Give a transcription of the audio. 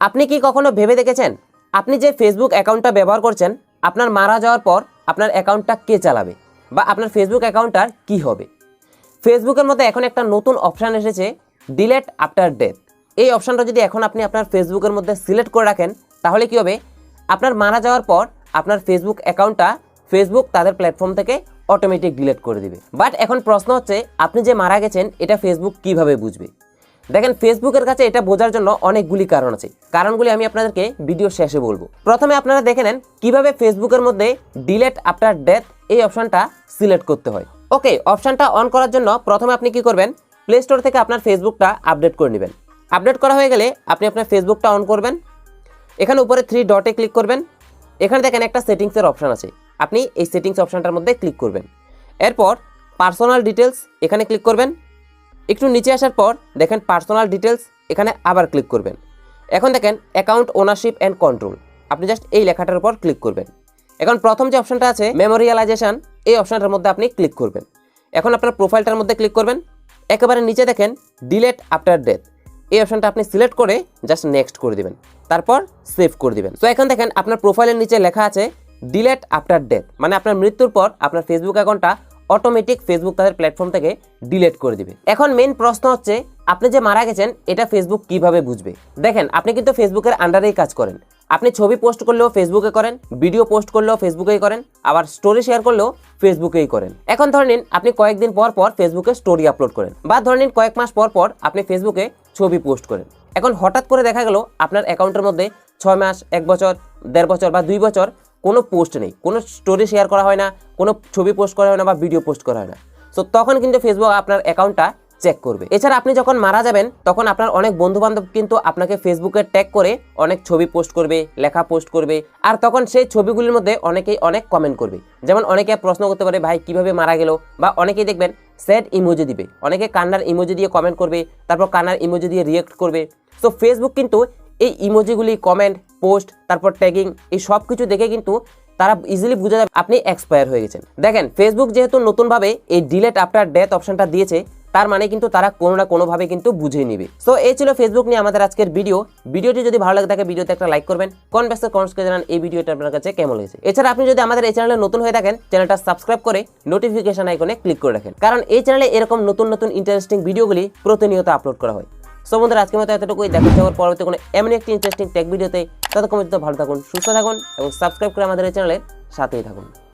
আপনি কি কখনো ভেবে দেখেছেন? আপনি যে ফেসবুক অ্যাকাউন্টটা ব্যবহার করছেন, আপনার মারা যাওয়ার পর আপনার অ্যাকাউন্টটা কে চালাবে? বা আপনার ফেসবুক অ্যাকাউন্টটার কি হবে? ফেসবুকের মধ্যে এখন একটা নতুন অপশান এসেছে ডিলেট আফটার ডেথ এই অপশানটা যদি এখন আপনি আপনার ফেসবুকের মধ্যে সিলেক্ট করে রাখেন, তাহলে কি হবে? আপনার মারা যাওয়ার পর আপনার ফেসবুক অ্যাকাউন্টটা ফেসবুক তাদের প্ল্যাটফর্ম থেকে অটোমেটিক ডিলেট করে দিবে। বাট এখন প্রশ্ন হচ্ছে, আপনি যে মারা গেছেন, এটা ফেসবুক কীভাবে বুঝবে? দেখেন ফেসবুকের কাছে এটা বোঝার জন্য অনেকগুলি কারণ আছে। কারণগুলি আমি আপনাদেরকে ভিডিও শেষে বলব। প্রথমে আপনারা দেখে নেন, কীভাবে ফেসবুকের মধ্যে ডিলেট আফটার ডেথ এই অপশানটা সিলেক্ট করতে হয়। ওকে অপশানটা অন করার জন্য প্রথমে আপনি কি করবেন? প্লে স্টোর থেকে আপনার ফেসবুকটা আপডেট করে নেবেন। আপডেট করা হয়ে গেলে আপনি আপনার ফেসবুকটা অন করবেন। এখানে উপরে থ্রি ডটে ক্লিক করবেন। এখানে দেখেন একটা সেটিংসের অপশান আছে। আপনি এই সেটিংস অপশানটার মধ্যে ক্লিক করবেন। এরপর পার্সোনাল ডিটেলস এখানে ক্লিক করবেন। একটু নিচে আসার পর দেখেন পার্সোনাল ডিটেলস এখানে আবার ক্লিক করবেন। এখন দেখেন অ্যাকাউন্ট ওনারশিপ অ্যান্ড কন্ট্রোল আপনি জাস্ট এই লেখাটার উপর ক্লিক করবেন। এখন প্রথম যে অপশানটা আছে মেমোরিয়ালাইজেশন এই অপশানটার মধ্যে আপনি ক্লিক করবেন। এখন আপনার প্রোফাইলটার মধ্যে ক্লিক করবেন, একেবারে নিচে দেখেন ডিলেট আফটার ডেথ এই অপশানটা আপনি সিলেক্ট করে জাস্ট নেক্সট করে দিবেন, তারপর সেভ করে দিবেন। তো এখন দেখেন আপনার প্রোফাইলের নিচে লেখা আছে ডিলেট আফটার ডেথ মানে আপনার মৃত্যুর পর আপনার ফেসবুক অ্যাকাউন্টটা অটোমেটিক ফেসবুক তাদের প্ল্যাটফর্ম থেকে ডিলিট করে দিবে। এখন মেন প্রশ্ন হচ্ছে, আপনি যে মারা গেছেন, এটা ফেসবুক কীভাবে বুঝবে? দেখেন, আপনি কিন্তু ফেসবুকের আন্ডারেই কাজ করেন। আপনি ছবি পোস্ট করলেও ফেসবুকে করেন ভিডিও পোস্ট করলেও ফেসবুকেই করেন, আবার স্টোরি শেয়ার করলেও ফেসবুকেই করেন। এখন ধরে নিন, আপনি কয়েকদিন পর পর ফেসবুকে স্টোরি আপলোড করেন, বা ধরে নিন কয়েক মাস পর পর আপনি ফেসবুকে ছবি পোস্ট করেন। এখন হঠাৎ করে দেখা গেল, আপনার অ্যাকাউন্টের মধ্যে ছয় মাস, এক বছর, দেড় বছর বা দুই বছর কোনো পোস্ট নেই। কোনো স্টোরি শেয়ার করা হয় না, কোনো ছবি পোস্ট করা হয় না বা ভিডিও পোস্ট করা হয় না। সো তখন কিন্তু ফেসবুক আপনার অ্যাকাউন্টটা চেক করবে। এছাড়া আপনি যখন মারা যাবেন, তখন আপনার অনেক বন্ধু বান্ধব কিন্তু আপনাকে ফেসবুকে ট্যাগ করে অনেক ছবি পোস্ট করবে, লেখা পোস্ট করবে, আর তখন সেই ছবিগুলির মধ্যে অনেকেই অনেক কমেন্ট করবে। যেমন অনেকে প্রশ্ন করতে পারে, ভাই, কীভাবে মারা গেল? বা অনেকেই দেখবেন স্যাড ইমোজি দিবে। অনেকে কান্নার ইমোজি দিয়ে কমেন্ট করবে, তারপর কান্নার ইমোজি দিয়ে রিয়েক্ট করবে। সো ফেসবুক কিন্তু এই ইমোজিগুলি কমেন্ট পোস্ট, তারপর ট্যাগিং এই সব কিছু দেখে কিন্তু তারা ইজিলি বুঝে যাবে আপনি এক্সপায়ার হয়ে গেছেন। দেখেন ফেসবুক যেহেতু নতুনভাবে এই ডিলেট আফটার ডেথ অপশনটা দিয়েছে, তার মানে কিন্তু তারা কোনো না কোনোভাবে কিন্তু বুঝে নিবে। সো এই ছিল ফেসবুক নিয়ে আমাদের আজকের ভিডিও ভিডিওটি যদি ভালো লাগে থাকে ভিডিওতে একটা লাইক করবেন। কোন ব্যস্ত কমেন্টসকে জানান এই ভিডিওটা আপনার কাছে কেমন লেগেছে এছাড়া আপনি যদি আমাদের এই চ্যানেলে নতুন হয়ে থাকেন চ্যানেলটা সাবস্ক্রাইব করে নোটিফিকেশন আইকনে ক্লিক করে রাখেন। কারণ এই চ্যানেলে এরকম নতুন নতুন ইন্টারেস্টিং ভিডিওগুলি প্রতিনিয়ত আপলোড করা হয়। সো বন্ধুরা, আজকের মতো এতটুকুই। দেখা যাওয়ার পরবর্তী কোনো এমন একটি ইন্টারেস্টিং টেক ভিডিওতে ততক্ষণ পর্যন্ত ভালো থাকুন সুস্থ থাকুন এবং সাবস্ক্রাইব করে আমাদের এই চ্যানেলের সাথেই থাকুন।